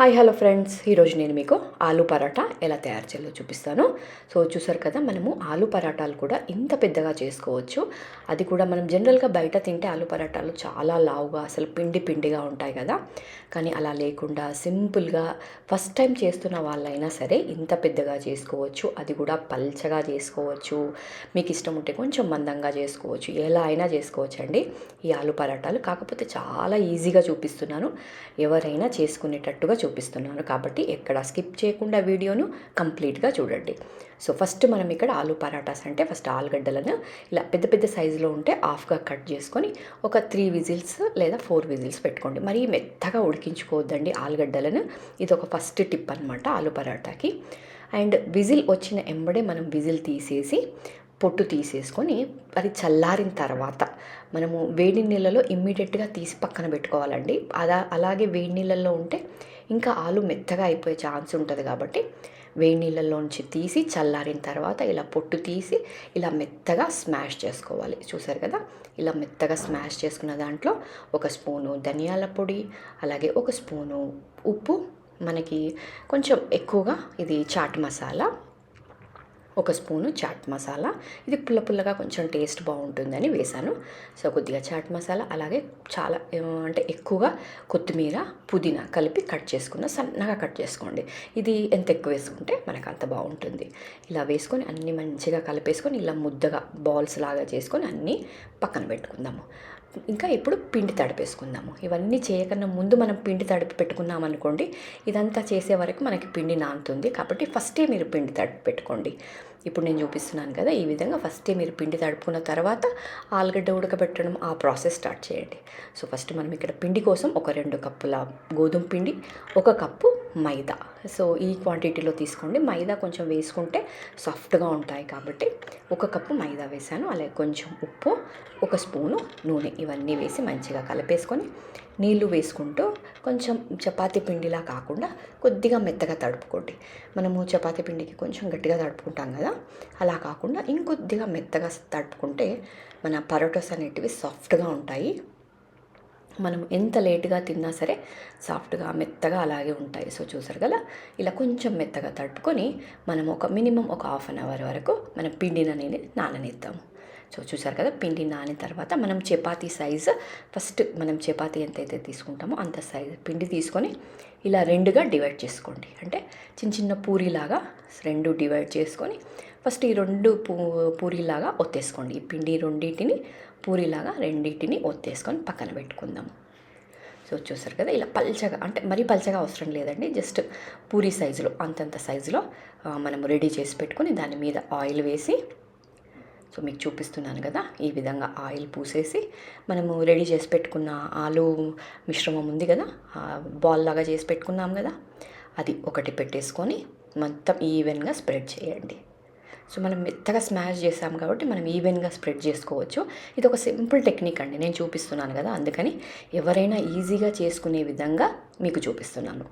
Hi hello friends. ఈరోజు నేను మీకు ఆలు పరాటా ఎలా తయారు చేయాలో చూపిస్తాను. సో చూసారు కదా మనము ఆలు పరాటాలు కూడా ఇంత పెద్దగా చేసుకోవచ్చు. అది కూడా మనం జనరల్గా బయట తింటే ఆలు పరాటాలు చాలా లావుగా అసలు పిండి పిండిగా ఉంటాయి కదా. కానీ అలా లేకుండా సింపుల్గా ఫస్ట్ టైం చేస్తున్న వాళ్ళైనా సరే ఇంత పెద్దగా చేసుకోవచ్చు. అది కూడా పల్చగా చేసుకోవచ్చు. మీకు ఇష్టం ఉంటే కొంచెం మందంగా చేసుకోవచ్చు. ఎలా అయినా చేసుకోవచ్చు అండి. ఈ ఆలు పరాటాలు కాకపోతే చాలా ఈజీగా చూపిస్తున్నాను. ఎవరైనా చేసుకునేటట్టుగా చూపిస్తున్నాను కాబట్టి ఎక్కడ స్కిప్ చేయకుండా వీడియోను కంప్లీట్గా చూడండి. సో ఫస్ట్ మనం ఇక్కడ ఆలు పరాటాస్ అంటే ఫస్ట్ ఆలుగడ్డలను ఇలా పెద్ద పెద్ద సైజులో ఉంటే హాఫ్గా కట్ చేసుకొని ఒక త్రీ విజిల్స్ లేదా ఫోర్ విజిల్స్ పెట్టుకోండి. మరీ మెత్తగా ఉడికించుకోవద్దండి ఆలుగడ్డలను ఇది ఒక ఫస్ట్ టిప్ అనమాట ఆలు పరాటాకి. అండ్ విజిల్ వచ్చిన ఎంబడే మనం విజిల్ తీసేసి పొట్టు తీసేసుకొని అది చల్లారిన తర్వాత మనము వేడి నీళ్ళలో ఇమ్మీడియట్గా తీసి పక్కన పెట్టుకోవాలండి. అలా అలాగే వేడి నీళ్ళల్లో ఉంటే ఇంకా ఆలు మెత్తగా అయిపోయే ఛాన్స్ ఉంటుంది కాబట్టి వేడి నీళ్ళల్లోంచి తీసి చల్లారిన తర్వాత ఇలా పొట్టు తీసి ఇలా మెత్తగా స్మాష్ చేసుకోవాలి. చూసారు కదా? ఇలా మెత్తగా స్మాష్ చేసుకున్న దాంట్లో ఒక స్పూను ధనియాల పొడి అలాగే ఒక స్పూను ఉప్పు. మనకి కొంచెం ఎక్కువగా ఇది చాట్ మసాలా. ఒక స్పూను చాట్ మసాలా. ఇది పుల్ల పుల్లగా కొంచెం టేస్ట్ బాగుంటుందని వేశాను. సో కొద్దిగా చాట్ మసాలా అలాగే చాలా అంటే ఎక్కువగా కొత్తిమీర పుదీనా కలిపి కట్ చేసుకున్న సన్నగా కట్ చేసుకోండి. ఇది ఎంత ఎక్కువ వేసుకుంటే మనకు అంత బాగుంటుంది. ఇలా వేసుకొని అన్నీ మంచిగా కలిపేసుకొని ఇలా ముద్దగా బాల్స్ లాగా చేసుకొని అన్నీ పక్కన పెట్టుకుందాము. ఇంకా ఇప్పుడు పిండి తడిపేసుకుందాము. ఇవన్నీ చేయకన్నా ముందు మనం పిండి తడిపి పెట్టుకున్నాం అనుకోండి ఇదంతా చేసే వరకు మనకి పిండి నానుతుంది. కాబట్టి ఫస్టే మీరు పిండి తడిపి పెట్టుకోండి. ఇప్పుడు నేను చూపిస్తున్నాను కదా ఈ విధంగా ఫస్టే మీరు పిండి తడుపుకున్న తర్వాత ఆలుగడ్డ ఉడకబెట్టడం ఆ ప్రాసెస్ స్టార్ట్ చేయండి. సో ఫస్ట్ మనం ఇక్కడ పిండి కోసం ఒక రెండు కప్పుల గోధుమ పిండి ఒక కప్పు మైదా. సో ఈ క్వాంటిటీలో తీసుకోండి. మైదా కొంచెం వేసుకుంటే సాఫ్ట్గా ఉంటాయి కాబట్టి ఒక కప్పు మైదా వేసాను. అలాగే కొంచెం ఉప్పు ఒక స్పూను నూనె ఇవన్నీ వేసి మంచిగా కలిపేసుకొని నీళ్ళు వేసుకుంటూ కొంచెం చపాతీ పిండిలా కాకుండా కొద్దిగా మెత్తగా తడుపుకోండి. మనము చపాతీ పిండికి కొంచెం గట్టిగా తడుపుకుంటాం కదా అలా కాకుండా ఇంకొద్దిగా మెత్తగా తడుపుకుంటే మన పరోటాస్ అనేటివి సాఫ్ట్గా ఉంటాయి. మనం ఎంత లేటుగా తిన్నా సరే సాఫ్ట్గా మెత్తగా అలాగే ఉంటాయి. సో చూసారు కదా? ఇలా కొంచెం మెత్తగా తడుపుకొని మనం ఒక మినిమం ఒక హాఫ్ అన్ అవర్ వరకు మనం పిండిని అనేది నాననిద్దాము సో చూసారు కదా? పిండి నానిన తర్వాత మనం చపాతీ సైజు ఫస్ట్ మనం చపాతీ ఎంతైతే తీసుకుంటామో అంత సైజు పిండి తీసుకొని ఇలా రెండుగా డివైడ్ చేసుకోండి. అంటే చిన్న చిన్న పూరిలాగా రెండు డివైడ్ చేసుకొని ఫస్ట్ ఈ రెండు పూ పూరిలాగా ఒత్తేసుకోండి. ఈ పిండి రెండింటిని పూరిలాగా రెండింటిని ఒత్తేసుకొని పక్కన పెట్టుకుందాము. సో చూసారు కదా ఇలా పల్చగా అంటే మరీ పల్చగా అవసరం లేదండి. జస్ట్ పూరి సైజులో అంతంత సైజులో మనం రెడీ చేసి పెట్టుకొని దాని మీద ఆయిల్ వేసి సో మీకు చూపిస్తున్నాను కదా ఈ విధంగా ఆయిల్ పూసేసి మనము రెడీ చేసి పెట్టుకున్న ఆలు మిశ్రమం ఉంది కదా బాల్ లాగా చేసి పెట్టుకున్నాం కదా అది ఒకటి పెట్టేసుకొని మొత్తం ఈవెన్గా స్ప్రెడ్ చేయండి. సో మనం మెత్తగా స్మాష్ చేసాం కాబట్టి మనం ఈవెన్గా స్ప్రెడ్ చేసుకోవచ్చు. ఇది ఒక సింపుల్ టెక్నిక్ అండి. నేను చూపిస్తున్నాను కదా అందుకని ఎవరైనా ఈజీగా చేసుకునే విధంగా మీకు చూపిస్తున్నాను.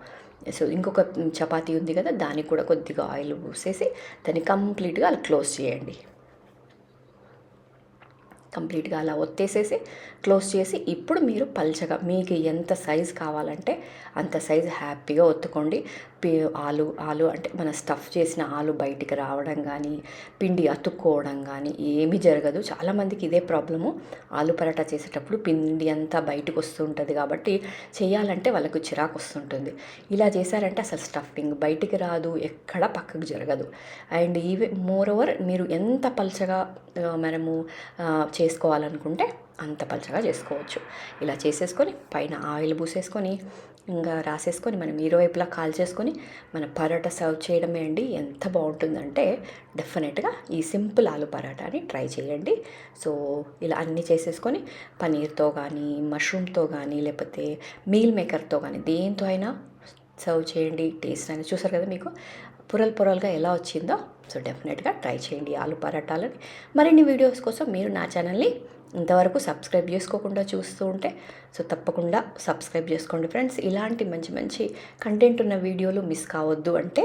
సో ఇంకొక చపాతీ ఉంది కదా దానికి కూడా కొద్దిగా ఆయిల్ పూసేసి దాన్ని కంప్లీట్గా అలా క్లోజ్ చేయండి. కంప్లీట్గా అలా ఒత్తేసేసి క్లోజ్ చేసి ఇప్పుడు మీరు పల్చగా మీకు ఎంత సైజు కావాలంటే అంత సైజు హ్యాపీగా ఒత్తుకోండి. ఆలు ఆలు అంటే మన స్టఫ్ చేసిన ఆలు బయటికి రావడం కానీ పిండి అతుక్కోవడం కానీ ఏమీ జరగదు. చాలామందికి ఇదే ప్రాబ్లము. ఆలు పరాటా చేసేటప్పుడు పిండి అంతా బయటకు వస్తుంటుంది కాబట్టి చేయాలంటే వాళ్ళకు చిరాకు వస్తుంటుంది. ఇలా చేశారంటే అసలు స్టఫింగ్ బయటికి రాదు ఎక్కడ పక్కకు జరగదు. అండ్ ఈవె మోర్ ఓవర్ మీరు ఎంత పల్చగా మనము చేసుకోవాలనుకుంటే అంత పలచగా చేసుకోవచ్చు. ఇలా చేసేసుకొని పైన ఆయిల్ పూసేసుకొని ఇంకా రాసేసుకొని మనం ఇరువైపులా కాల్ చేసుకొని మన పరోటా సర్వ్ చేయడమే అండి. ఎంత బాగుంటుందంటే డెఫినెట్గా ఈ సింపుల్ ఆలు పరాటాని ట్రై చేయండి. సో ఇలా అన్నీ చేసేసుకొని పనీర్తో కానీ మష్రూమ్తో కానీ లేకపోతే మీల్ మేకర్తో కానీ దేంతో అయినా సర్వ్ చేయండి టేస్ట్ అనేది చూసారు కదా మీకు? పొరలు పొరలుగా ఎలా వచ్చిందో? సో డెఫినెట్గా ట్రై చేయండి ఆలు పరాటాలని. మరిన్ని వీడియోస్ కోసం మీరు నా ఛానల్ని ఇంతవరకు సబ్స్క్రైబ్ చేసుకోకుండా చూస్తూ ఉంటే సో తప్పకుండా సబ్స్క్రైబ్ చేసుకోండి ఫ్రెండ్స్. ఇలాంటి మంచి మంచి కంటెంట్ ఉన్న వీడియోలు మిస్ కావద్దు అంటే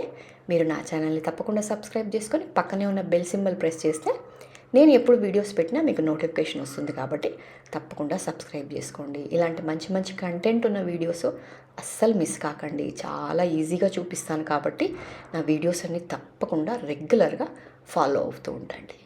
మీరు నా ఛానల్ని తప్పకుండా సబ్స్క్రైబ్ చేసుకొని పక్కనే ఉన్న బెల్ సింబల్ ప్రెస్ చేస్తే నేను ఎప్పుడు వీడియోస్ పెట్టినా మీకు నోటిఫికేషన్ వస్తుంది కాబట్టి తప్పకుండా సబ్స్క్రైబ్ చేసుకోండి. ఇలాంటి మంచి మంచి కంటెంట్ ఉన్న వీడియోస్ అస్సలు మిస్ కాకండి. చాలా ఈజీగా చూపిస్తాను కాబట్టి నా వీడియోస్ అన్నీ తప్పకుండా రెగ్యులర్గా ఫాలో అవుతూ ఉండండి.